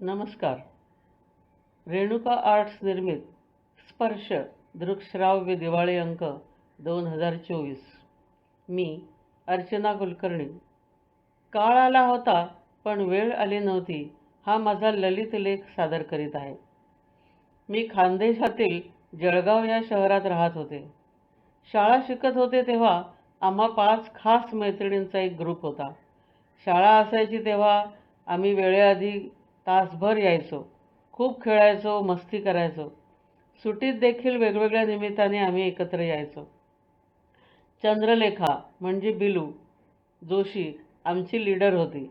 नमस्कार. रेणुका आर्ट्स निर्मित स्पर्श दृकश्राव्य दिवाळी अंक दोन हजार चोवीस. मी अर्चना कुलकर्णी. काळ आला होता पण वेळ आली नव्हती हा माझा ललित लेख सादर करीत आहे. मी खानदेशातील जळगाव या शहरात राहत होते. शाळा शिकत होते तेव्हा आम्हा पाच खास मैत्रिणींचा एक ग्रुप होता. शाळा असायची तेव्हा आम्ही वेळेआधी तासभर यायचो. खूप खेळायचो मस्ती करायचो. सुटीत देखील वेगवेगळ्या निमित्ताने आम्ही एकत्र यायचो. चंद्रलेखा म्हणजे बिलू. जोशी आमची लीडर होती.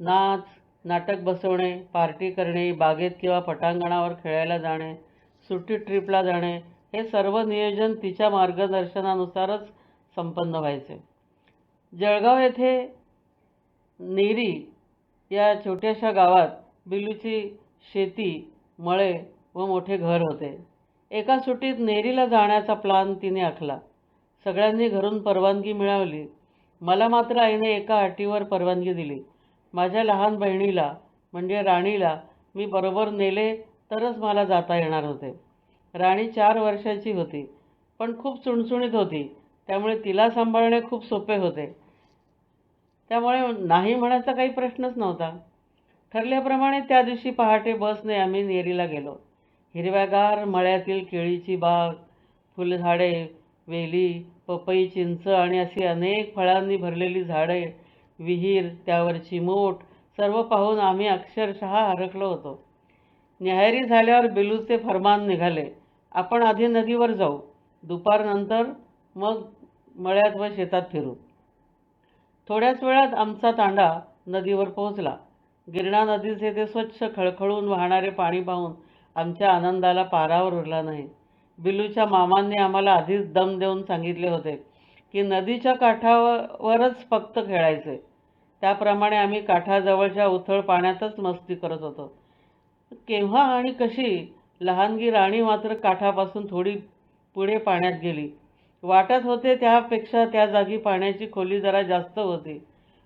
नाच नाटक बसवणे पार्टी करणे बागेत किंवा पटांगणावर खेळायला जाणे सुट्टी ट्रिपला जाणे हे सर्व नियोजन तिच्या मार्गदर्शनानुसारच संपन्न व्हायचे. जळगाव येथे नेरी या छोट्याशा गावात बिलूची शेती मळे व मोठे घर होते. एका सुट्टीत नेरीला जाण्याचा प्लान तिने आखला. सगळ्यांनी घरून परवानगी मिळवली. मला मात्र आईने एका अटीवर परवानगी दिली. माझ्या लहान बहिणीला म्हणजे राणीला मी बरोबर नेले तरच मला जाता येणार होते. राणी चार वर्षाची होती पण खूप चुणचुणीत होती. त्यामुळे तिला सांभाळणे खूप सोपे होते. त्यामुळे नाही म्हणायचा काही प्रश्नच नव्हता. ठरल्याप्रमाणे त्या दिवशी पहाटे बसने आम्ही नेरीला गेलो. हिरव्यागार मळ्यातील केळीची बाग फुलझाडे वेली पपई चिंच आणि अशी अनेक फळांनी भरलेली झाडे विहीर त्यावरची मोठ सर्व पाहून आम्ही अक्षरशः हरकलो होतो. न्याहारी झाल्यावर बिलूचे फरमान निघाले. आपण आधी नदीवर जाऊ. दुपारनंतर मग मळ्यात व शेतात फिरू. थोड्याच वेळात आमचा तांडा नदीवर पोहोचला. गिरणा नदीचे ते स्वच्छ खळखळून वाहणारे पाणी पाहून आमच्या आनंदाला पारावर उरला नाही. बिलूच्या मामांनी आम्हाला आधीच दम देऊन सांगितले होते की नदीच्या काठावरच फक्त खेळायचे. त्याप्रमाणे आम्ही काठाजवळच्या उथळ पाण्यातच मस्ती करत होतो. केव्हा आणि कशी लहानगी राणी मात्र काठापासून थोडी पुढे पाण्यात गेली. वाटत होते त्यापेक्षा त्या जागी पाण्याची खोली जरा जास्त होती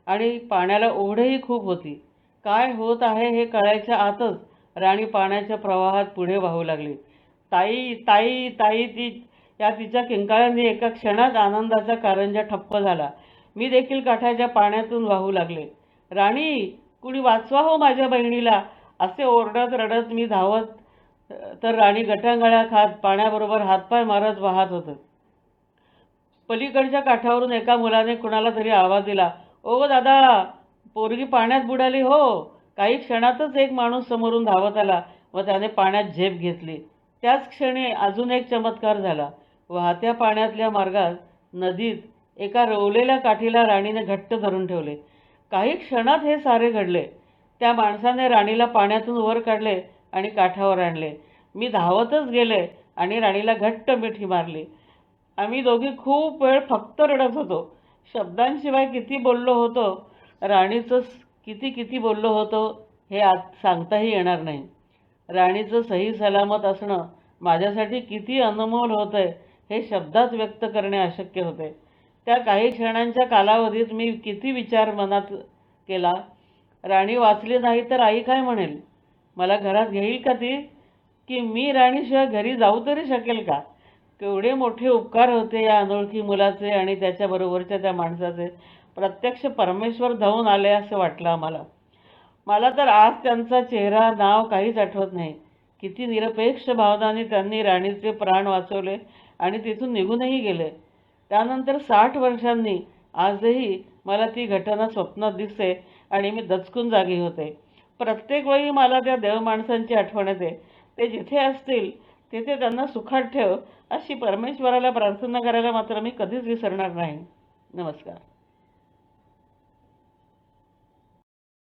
आणि पाण्याला ओढही खूप होती. काय होत आहे हे कळायच्या आतच राणी पाण्याच्या प्रवाहात पुढे वाहू लागली. ताई ताई ताई ती या तिच्या किंकाळ्यांनी एका क्षणात आनंदाचा कारंजा ठप्प झाला. मी देखील काठाच्या पाण्यातून वाहू लागले. राणी कुणी वाचवा हो माझ्या बहिणीला. असे ओरडत रडत मी धावत तर राणी गटांगळ्या खात पाण्याबरोबर हातपाय मारत वाहत होतं. पलीकडच्या काठावरून एका मुलाने कुणाला तरी आवाज दिला. ओ दादा पोरगी पाण्यात बुडाली हो. काही क्षणातच एक माणूस समोरून धावत आला व त्याने पाण्यात झेप घेतली. त्याच क्षणी अजून एक चमत्कार झाला. वाहत्या पाण्यातल्या मार्गात नदीत एका रोवलेल्या काठीला राणीने घट्ट धरून ठेवले. काही क्षणात हे सारे घडले. त्या माणसाने राणीला पाण्यातून वर काढले आणि काठावर आणले. मी धावतच गेले आणि राणीला घट्ट मिठी मारली. आम्ही दोघी खूप वेळ फक्त रडत होतो. शब्दांशिवाय किती बोललो होतो राणीचं किती किती बोललो होतो हे आज सांगताही येणार नाही. राणीचं सही सलामत असणं माझ्यासाठी किती अनमोल होतं आहे हे शब्दात व्यक्त करणे अशक्य होते. त्या काही क्षणांच्या कालावधीत मी किती विचार मनात केला. राणी वाचली नाही तर आई काय म्हणेल? मला घरात घेईल का ती? की मी राणीशिवाय घरी जाऊ तरी शकेल का? केवढे मोठे उपकार होते या अनोळखी मुलाचे आणि त्याच्याबरोबरच्या त्या माणसाचे. प्रत्यक्ष परमेश्वर धावून आले असं वाटलं आम्हाला. मला तर आज त्यांचा चेहरा नाव काहीच आठवत नाही. किती निरपेक्ष भावनाने त्यांनी राणीचे प्राण वाचवले आणि तिथून निघूनही गेले. त्यानंतर साठ वर्षांनी आजही मला ती घटना स्वप्नात दिसते आणि मी दचकून जागी होते. प्रत्येक वेळी मला त्या देव माणसांची आठवण येते. ते जिथे असतील तिथे त्यांना सुखात ठेव अशी परमेश्वराला प्रार्थना करायला मात्र मी कधीच विसरणार नाही. नमस्कार.